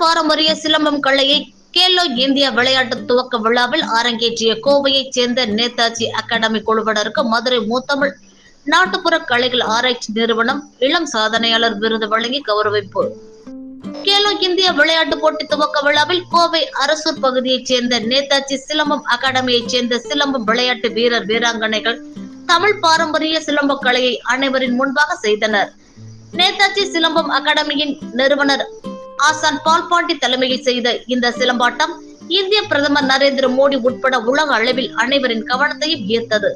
பாரம்பரிய சிலம்பம் கலையை கேலோ இந்தியா விளையாட்டு துவக்க விழாவில் அரங்கேற்றிய கோவையைச் சேர்ந்த நேதாஜி அகாடமி குழுவினருக்கு மதுரை மூத்தமிழ் நாட்டுப்புற கலைகள் ஆராய்ச்சி நிறுவனம் இளம் சாதனையாளர் விருது வழங்கி கௌரவிப்பு. கேலோ இந்தியா விளையாட்டு போட்டி துவக்க விழாவில் கோவை அரசூர் பகுதியைச் சேர்ந்த நேதாஜி சிலம்பம் அகாடமியைச் சேர்ந்த சிலம்பம் விளையாட்டு வீரர் வீராங்கனைகள் தமிழ் பாரம்பரிய சிலம்ப கலையை அனைவரின் முன்பாக செய்தனர். நேதாஜி சிலம்பம் அகாடமியின் நிறுவனர் ஆசான் பால்பாண்டி தலைமையில் செய்த இந்த சிலம்பாட்டம் இந்திய பிரதமர் நரேந்திர மோடி உட்பட உலக அளவில் அனைவரின் கவனத்தையும் ஈர்த்தது.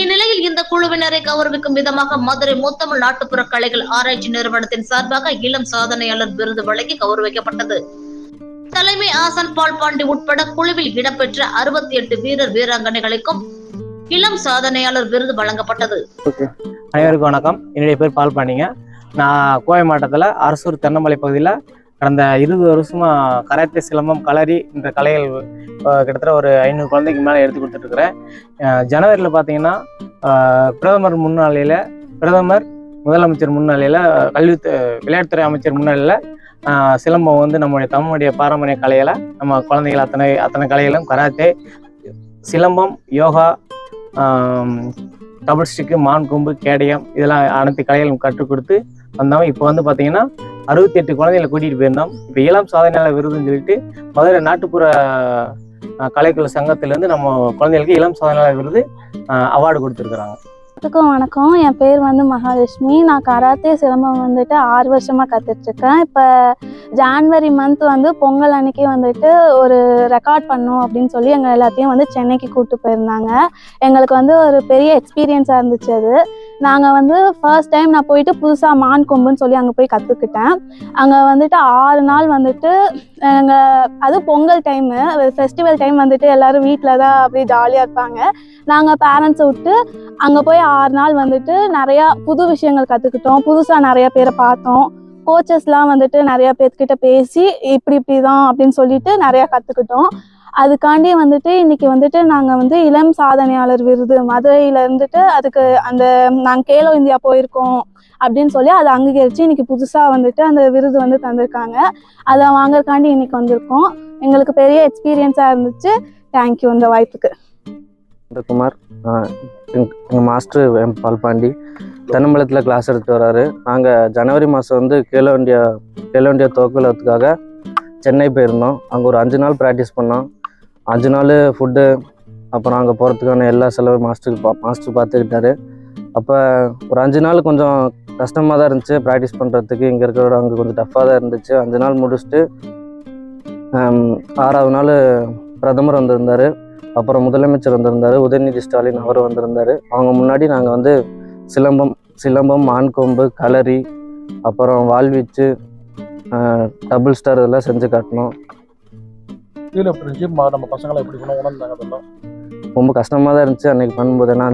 இந்நிலையில் இந்த குழுவினரை கௌரவிக்கும் விதமாக மதுரை முத்தமிழ் நாட்டுப்புற கலைகள் ஆராய்ச்சி நிறுவனத்தின் சார்பாக இளம் சாதனையாளர் விருது வழங்கி கௌரவிக்கப்பட்டது. தலைமை ஆசான் பால்பாண்டி உட்பட குழுவில் இடம்பெற்ற அறுபத்தி எட்டு வீரர் வீராங்கனைகளுக்கும் இளம் சாதனையாளர் விருது வழங்கப்பட்டது. அனைவருக்கும் வணக்கம். என்னுடைய பேர் பால் பாண்டிங்க. நான் கோவை மாவட்டத்தில் அரசூர் தென்னமலை பகுதியில் கடந்த இருபது வருஷமாக கராத்தே சிலம்பம் களரி என்ற கலைகள் கிட்டத்தட்ட ஒரு ஐநூறு குழந்தைக்கு மேலே எடுத்து கொடுத்துட்ருக்குறேன் ஜனவரியில் பார்த்தீங்கன்னா பிரதமர் முன்னாளியில் பிரதமர் முதலமைச்சர் முன்னிலையில் கல்வி விளையாட்டுத்துறை அமைச்சர் முன்னிலையில் சிலம்பம் வந்து நம்முடைய தமிழுடைய பாரம்பரிய கலையில் நம்ம குழந்தைகள் அத்தனை அத்தனை கலைகளும் karate silambam yoga double stick மான் கொம்பு கேடயம் இதெல்லாம் அனைத்து கலைகளும் கற்றுக் கொடுத்து வந்தோம் இப்போ வந்து பார்த்தீங்கன்னா அறுபத்தி எட்டு குழந்தைகளை கூட்டிகிட்டு போயிருந்தோம். இப்போ இளம் சாதனையாளர் விருதுன்னு சொல்லிட்டு மதுரை நாட்டுப்புற கலைக்குழு சங்கத்திலேருந்து நம்ம குழந்தைகளுக்கு இளம் சாதனையாளர் விருது அவார்டு கொடுத்துருக்குறாங்க. எல்லாத்துக்கும் வணக்கம். என் பேர் வந்து மகாலட்சுமி. நான் கராத்தே சிலம்பம் வந்துட்டு ஆறு வருஷமாக கற்றுட்ருக்கேன் இப்போ ஜான்வரி மந்த் வந்து பொங்கல் அன்னைக்கு வந்துட்டு ஒரு ரெக்கார்ட் பண்ணோம் அப்படின்னு சொல்லி எங்கள் எல்லாத்தையும் வந்து சென்னைக்கு கூப்பிட்டு போயிருந்தாங்க. எங்களுக்கு வந்து ஒரு பெரிய எக்ஸ்பீரியன்ஸாக இருந்துச்சு அது. நாங்கள் வந்து ஃபர்ஸ்ட் டைம் நான் போயிட்டு புதுசாக மான் கொம்புன்னு சொல்லி அங்கே போய் கற்றுக்கிட்டேன் அங்கே வந்துட்டு ஆறு நாள் வந்துட்டு எங்கள் அது பொங்கல் டைமு ஃபெஸ்டிவல் டைம் வந்துட்டு எல்லோரும் வீட்டில் தான் அப்படியே ஜாலியாக இருப்பாங்க. நாங்கள் பேரண்ட்ஸை விட்டு அங்கே போய் ஆறு நாள் வந்துட்டு நிறையா புது விஷயங்கள் கற்றுக்கிட்டோம் புதுசாக நிறைய பேரை பார்த்தோம். கோச்சஸ்லாம் வந்துட்டு நிறையா பேர்கிட்ட பேசி இப்படி இப்படி தான் அப்படின்னு சொல்லிட்டு நிறையா கற்றுக்கிட்டோம் அதுக்காண்டி வந்துட்டு இன்னைக்கு வந்துட்டு நாங்கள் வந்து இளம் சாதனையாளர் விருது மதுரையில் இருந்துட்டு அதுக்கு அந்த நாங்கள் கேலோ இந்தியா போயிருக்கோம் அப்படின்னு சொல்லி அதை அங்கீகரித்து இன்னைக்கு புதுசாக வந்துட்டு அந்த விருது வந்து தந்திருக்காங்க. அதை வாங்கறதுக்காண்டி இன்னைக்கு வந்திருக்கோம். எங்களுக்கு பெரிய எக்ஸ்பீரியன்ஸாக இருந்துச்சு. தேங்க்யூ இந்த வாய்ப்புக்கு. குமார் எங்கள் மாஸ்டர் எம் பால்பாண்டி தென்னம்பலத்தில் கிளாஸ் எடுத்து வராரு. நாங்கள் ஜனவரி மாதம் வந்து கேலோ இண்டியா கேலோ இண்டியா துவக்கத்துக்காக சென்னை போயிருந்தோம். அங்கே ஒரு அஞ்சு நாள் ப்ராக்டிஸ் பண்ணோம். அஞ்சு நாள் ஃபுட்டு அப்புறம் அங்கே போகிறதுக்கான எல்லா செலவு மாஸ்டருக்கு பா மாஸ்டர் பார்த்துக்கிட்டாரு. அப்போ ஒரு அஞ்சு நாள் கொஞ்சம் கஷ்டமாக தான் இருந்துச்சு. ப்ராக்டிஸ் பண்ணுறதுக்கு இங்கே இருக்கிறோட அங்கே கொஞ்சம் டஃப்பாக தான் இருந்துச்சு. அஞ்சு நாள் முடிச்சுட்டு ஆறாவது நாள் பிரதமர் வந்திருந்தார். அப்புறம் முதலமைச்சர் வந்திருந்தார். உதயநிதி ஸ்டாலின் அவர் வந்திருந்தார். அவங்க முன்னாடி நாங்கள் வந்து சிலம்பம் சிலம்பம் மான்கொம்பு களரி அப்புறம் வாழ்வீச்சு டபுள் ஸ்டார் இதெல்லாம் செஞ்சு காட்டினோம். ஃபீல் எப்படி இருந்துச்சு நம்ம பசங்களை எப்படி பண்ண உணர்ந்தாங்க அதெல்லாம்? ரொம்ப கஷ்டமாக தான் இருந்துச்சு. அன்னைக்கு பண்ணும்போது ஏன்னா